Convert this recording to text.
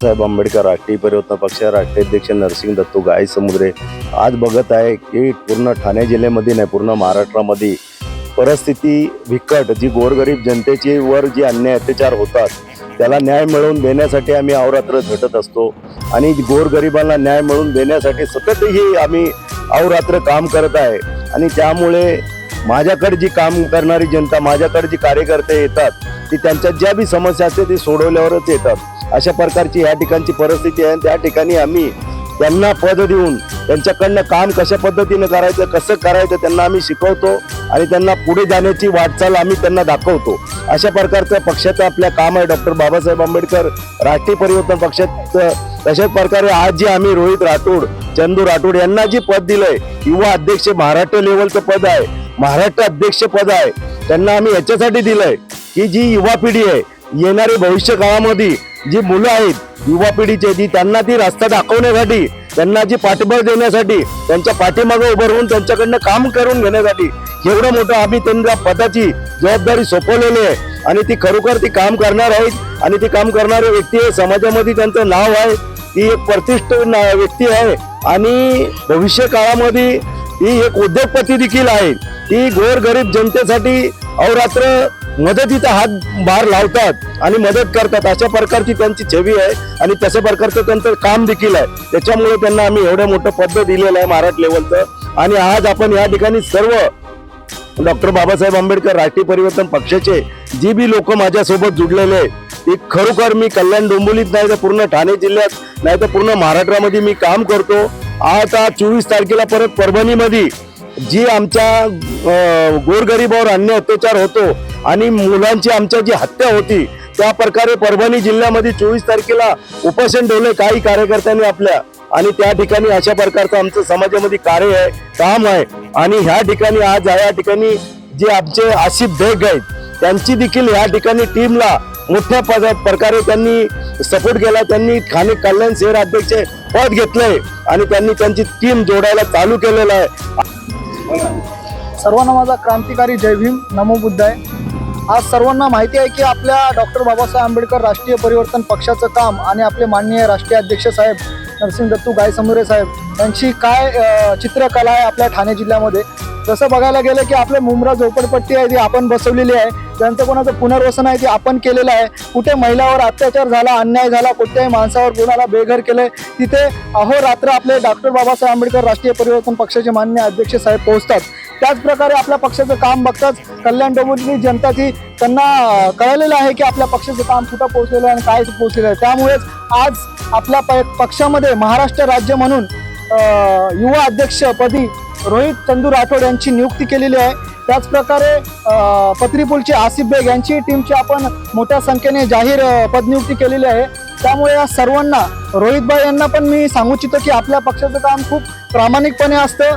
साहेब आंबेडकर राष्ट्रीय परिवर्तन पक्ष राष्ट्रीय अध्यक्ष नरसिंह दत्तू गाय समुद्रे. आज बघत आहे की पूर्ण ठाणे जिल्ह्यामध्ये नाही पूर्ण महाराष्ट्रामध्ये परिस्थिती बिकट जी गोरगरीब जनतेची वर जी अन्याय अत्याचार होतात त्याला न्याय मिळवून देण्यासाठी आम्ही अवरात्र झटत असतो. आणि गोरगरिबांना न्याय मिळवून देण्यासाठी सततही आम्ही अवरात्र काम करत आहे. आणि त्यामुळे माझ्याकडे जी काम करणारी जनता माझ्याकडे जी कार्यकर्ते येतात ती त्यांच्या ज्या बी समस्या असते ती सोडवल्यावरच येतात. अशा प्रकारची या ठिकाणची परिस्थिती आहे आणि त्या ठिकाणी आम्ही त्यांना पद देऊन त्यांच्याकडनं काम कशा पद्धतीनं करायचं कसं करायचं त्यांना आम्ही शिकवतो आणि त्यांना पुढे जाण्याची वाटचाल आम्ही त्यांना दाखवतो. अशा प्रकारचं पक्षाचं आपल्या काम आहे डॉक्टर बाबासाहेब आंबेडकर राष्ट्रीय परिवर्तन पक्षाचं. तशाच प्रकारे आज जे आम्ही रोहित राठोड चंदू राठोड यांना जे पद दिलंय युवा अध्यक्ष महाराष्ट्र लेवलचं पद आहे महाराष्ट्र अध्यक्ष पद आहे त्यांना आम्ही याच्यासाठी दिलंय. की जी युवा पिढी आहे येणारे भविष्य काळामध्ये जी मुलं आहेत युवा पिढीचे जी त्यांना ती रस्ता दाखवण्यासाठी त्यांना जी पाठबळ देण्यासाठी त्यांच्या पाठीमागे उभं राहून त्यांच्याकडनं काम करून घेण्यासाठी एवढं मोठं आम्ही त्यांच्या पदाची जबाबदारी सोपवलेली आहे. आणि ती खरोखर ती काम करणार आहेत आणि ती काम करणारी व्यक्ती आहे समाजामध्ये त्यांचं नाव आहे ती एक प्रतिष्ठ ना- व्यक्ती आहे. आणि भविष्य काळामध्ये ही एक उद्योगपती देखील आहे. ती गोरगरीब जनतेसाठी अवरात्र मदतीचा हात बाहेर लावतात आणि मदत करतात. अशा प्रकारची त्यांची छवी आहे आणि तशा प्रकारचं त्यांचं काम देखील आहे. त्याच्यामुळे त्यांना आम्ही एवढं मोठं पद दिलेलं आहे महाराष्ट्र लेवलचं. आणि आज आपण या ठिकाणी सर्व डॉक्टर बाबासाहेब आंबेडकर राष्ट्रीय परिवर्तन पक्षाचे जी बी लोक माझ्यासोबत जुडलेले आहे ते खरोखर मी कल्याण डोंबिवलीत नाही तर पूर्ण ठाणे जिल्ह्यात नाही तर पूर्ण महाराष्ट्रामध्ये मी काम करतो. आता चोवीस तारखेला परत परभणीमध्ये जी आमच्या गोरगरीबावर गोरगरिबावर अत्याचार होतो आणि मुलांची आमच्या जी हत्या होती त्या प्रकारे परभणी जिल्ह्यामध्ये चोवीस तारखेला उपोषण ठेवले काही कार्यकर्त्यांनी आपल्या आणि त्या ठिकाणी अशा प्रकारचं आमचं समाजामध्ये कार्य आहे काम आहे. आणि ह्या ठिकाणी आज या ठिकाणी जे आमचे आसिफ बेग आहेत त्यांची देखील ह्या ठिकाणी टीमला मोठ्या पद प्रकारे त्यांनी सपोर्ट केला. त्यांनी खाने कल्याण शहर अध्यक्ष पद घेतलंय आणि त्यांनी त्यांची टीम जोडायला चालू केलेलं आहे. सर्वांना माझा क्रांतिकारी जय भीम. नमो बुद्धाय. आज सर्वांना माहिती आहे की आपल्या डॉक्टर बाबासाहेब आंबेडकर राष्ट्रीय परिवर्तन पक्षाचं काम आणि आपले माननीय राष्ट्रीय अध्यक्ष साहेब नरसिंह दत्तू गायसमोरे साहेब यांची काय चित्रकला आहे आपल्या ठाणे जिल्ह्यामध्ये? जसं बघायला गेलं की आपले मुंब्रा झोपडपट्टी आहे ती आपण बसवलेली आहे त्यांचं कोणाचं पुनर्वसन आहे ते आपण केलेलं आहे. कुठे महिलावर अत्याचार झाला अन्याय झाला कुठल्याही माणसावर कोणाला बेघर केलंय तिथे अहोरात्र आपले डॉक्टर बाबासाहेब आंबेडकर राष्ट्रीय परिवर्तन पक्षाचे मान्य अध्यक्ष साहेब पोहोचतात. त्याचप्रकारे आपल्या पक्षाचं काम बघताच कल्याण डोंबिवली जनता ती त्यांना कळलेलं आहे की आपल्या पक्षाचं काम कुठं पोहोचलेलं आहे आणि काय पोहोचलेलं आहे. त्यामुळेच आज आपल्या प- पक्षामध्ये महाराष्ट्र राज्य म्हणून युवा अध्यक्षपदी रोहित चंदू राठोड यांची नियुक्ती केलेली आहे. त्याच प्रकारे पत्रीपूलचे आसिफ बेग यांची टीमची आपण मोठ्या संख्येने जाहीर पदनियुक्ती केलेली आहे. त्यामुळे या सर्वांना रोहितभाई यांना पण मी सांगू इच्छितो की आपल्या पक्षाचं काम खूप प्रामाणिकपणे असतं.